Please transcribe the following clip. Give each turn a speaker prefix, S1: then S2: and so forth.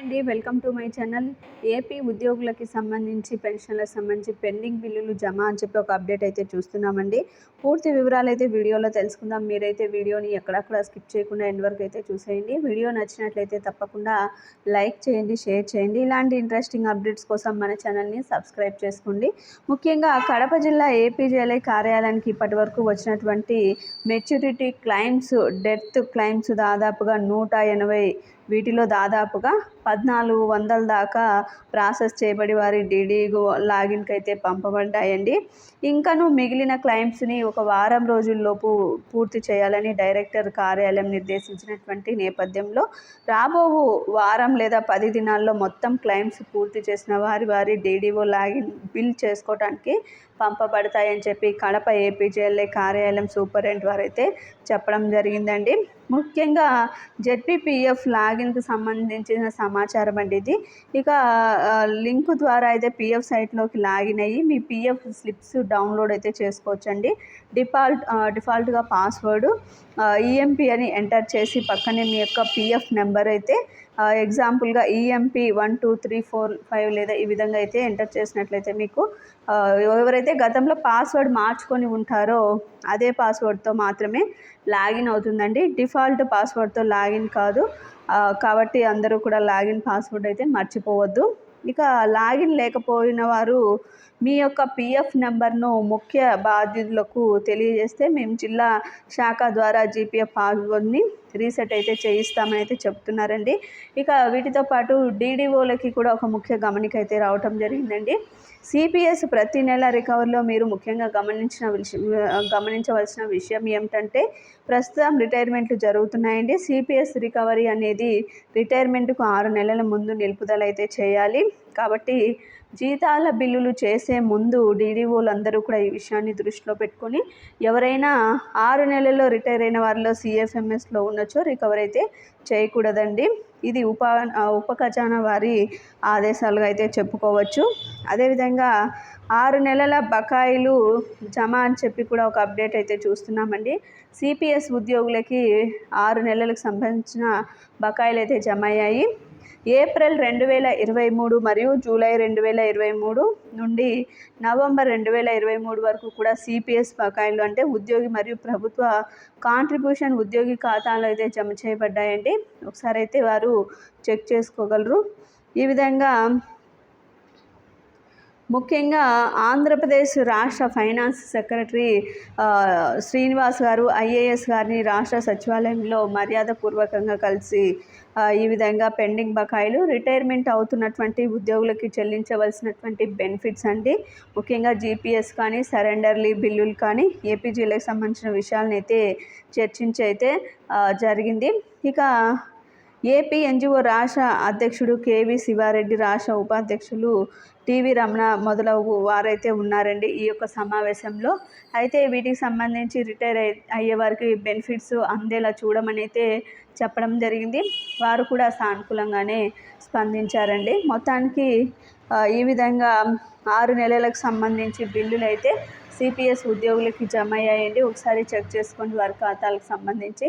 S1: అండి. Welcome to my channel. AP ఉద్యోగులకి సంబంధించి పెన్షన్లకు సంబంధించి పెండింగ్ బిల్లులు జమ అని చెప్పి ఒక అప్డేట్ అయితే చూస్తున్నామండి. పూర్తి వివరాలు అయితే వీడియోలో తెలుసుకుందాం. మీరైతే వీడియోని ఎక్కడక్కడ స్కిప్ చేయకుండా ఎండ్ వరకు అయితే చూసేయండి. వీడియో నచ్చినట్లయితే తప్పకుండా లైక్ చేయండి షేర్ చేయండి. ఇలాంటి ఇంట్రెస్టింగ్ అప్డేట్స్ కోసం మన ఛానల్ని సబ్స్క్రైబ్ చేసుకోండి. ముఖ్యంగా కడప జిల్లా ఏపీజేఎల్ఐ కార్యాలయానికి ఇప్పటి వరకు వచ్చినటువంటి మెచ్యూరిటీ క్లైమ్స్ డెత్ క్లైమ్స్ దాదాపుగా నూట ఎనభై వీటిలో దాదాపుగా పద్నాలుగు వందల దాకా ప్రాసెస్ చేయబడి వారి డీడీ లాగిన్కి అయితే పంపబడ్డాయండి. ఇంకను మిగిలిన క్లైమ్స్ని ఒక వారం రోజుల్లోపు పూర్తి చేయాలని డైరెక్టర్ కార్యాలయం నిర్దేశించినటువంటి నేపథ్యంలో రాబో వారం లేదా పది దినాల్లో మొత్తం క్లైమ్స్ పూర్తి చేసిన వారి వారి డీడీఓ లాగిన్ బిల్ చేసుకోవడానికి పంపబడతాయని చెప్పి కడప ఏపీజేఎల్ఏ కార్యాలయం సూపరింట్ వారైతే చెప్పడం జరిగిందండి. ముఖ్యంగా జెడ్పీపీఎఫ్ లాగిన్కి సంబంధించిన సమాచారం అండి ఇది. ఇక లింక్ ద్వారా అయితే పిఎఫ్ సైట్లోకి లాగిన్ అయ్యి మీ పిఎఫ్ స్లిప్స్ డౌన్లోడ్ అయితే చేసుకోవచ్చండి. డిఫాల్ట్ డిఫాల్ట్గా పాస్వర్డ్ ఈఎంపీ అని ఎంటర్ చేసి పక్కనే మీ యొక్క పిఎఫ్ నెంబర్ అయితే ఎగ్జాంపుల్గా EMP one two three four five లేదా ఈ విధంగా అయితే ఎంటర్ చేసినట్లయితే మీకు ఎవరైతే గతంలో పాస్వర్డ్ మార్చుకొని ఉంటారో అదే పాస్వర్డ్తో మాత్రమే లాగిన్ అవుతుందండి. డిఫాల్ట్ పాస్వర్డ్తో లాగిన్ కాదు. కాబట్టి అందరూ కూడా లాగిన్ పాస్వర్డ్ అయితే మర్చిపోవద్దు. ఇక లాగిన్ లేకపోయిన వారు మీ యొక్క పిఎఫ్ నెంబర్ను ముఖ్య బాధ్యులకు తెలియజేస్తే మేము జిల్లా శాఖ ద్వారా జీపీఎఫ్ పాస్వర్డ్ని రీసెట్ అయితే చేయిస్తామని అయితే చెప్తున్నారండి. ఇక వీటితో పాటు డీడీఓలకి కూడా ఒక ముఖ్య గమనిక అయితే రావటం జరిగిందండి. సిపిఎస్ ప్రతి నెల రికవరీలో మీరు ముఖ్యంగా గమనించిన విషయం గమనించవలసిన విషయం ఏమిటంటే ప్రస్తుతం రిటైర్మెంట్లు జరుగుతున్నాయండి. సిపిఎస్ రికవరీ అనేది రిటైర్మెంట్కు ఆరు నెలల ముందు నిలుపుదల అయితే చేయాలి. కాబట్టి జీతాల బిల్లులు చేసే ముందు డీడీఓలు అందరూ కూడా ఈ విషయాన్ని దృష్టిలో పెట్టుకొని ఎవరైనా ఆరు నెలల్లో రిటైర్ అయిన వారిలో సిఎఫ్ఎంఎస్లో ఉండొచ్చో రికవర్ అయితే చేయకూడదండి. ఇది ఉప ఉప ఖజానా వారి ఆదేశాలుగా అయితే చెప్పుకోవచ్చు. అదేవిధంగా ఆరు నెలల బకాయిలు జమ అని చెప్పి కూడా ఒక అప్డేట్ అయితే చూస్తున్నామండి. సిపిఎస్ ఉద్యోగులకి ఆరు నెలలకు సంబంధించిన బకాయిలు అయితే జమ అయ్యాయి. ఏప్రిల్ రెండు వేల ఇరవై మూడు మరియు జూలై రెండు వేల ఇరవై మూడు నుండి నవంబర్ రెండు వేల ఇరవై మూడు వరకు కూడా సిపిఎస్ బకాయిలు అంటే ఉద్యోగి మరియు ప్రభుత్వ కాంట్రిబ్యూషన్ ఉద్యోగి ఖాతాలో అయితే జమ చేయబడ్డాయండి. ఒకసారి అయితే వారు చెక్ చేసుకోగలరు. ఈ విధంగా ముఖ్యంగా ఆంధ్రప్రదేశ్ రాష్ట్ర ఫైనాన్స్ సెక్రటరీ శ్రీనివాస్ గారు ఐఏఎస్ గారిని రాష్ట్ర సచివాలయంలో మర్యాదపూర్వకంగా కలిసి ఈ విధంగా పెండింగ్ బకాయిలు రిటైర్మెంట్ అవుతున్నటువంటి ఉద్యోగులకి చెల్లించవలసినటువంటి బెనిఫిట్స్ అండి. ముఖ్యంగా జీపీఎస్ కానీ సరెండర్లీ బిల్లులు కానీ ఏపీజీలకు సంబంధించిన విషయాలను అయితే చర్చించి అయితే జరిగింది. ఇక ఏపీ ఎన్జిఓ రాష్ట్ర అధ్యక్షుడు కేవీ శివారెడ్డి రాష్ట్ర ఉపాధ్యక్షులు టీవీ రమణ మొదలగు వారైతే ఉన్నారండి ఈ యొక్క సమావేశంలో. అయితే వీటికి సంబంధించి రిటైర్ అయ్యే వారికి బెనిఫిట్స్ అందేలా చూడమని అయితే చెప్పడం జరిగింది. వారు కూడా సానుకూలంగానే స్పందించారండి. మొత్తానికి ఈ విధంగా ఆరు నెలలకు సంబంధించి బిల్లులు అయితే సిపిఎస్ ఉద్యోగులకి జమ అయ్యాయండి ఒకసారి చెక్ చేసుకోండి వారి ఖాతాలకు సంబంధించి.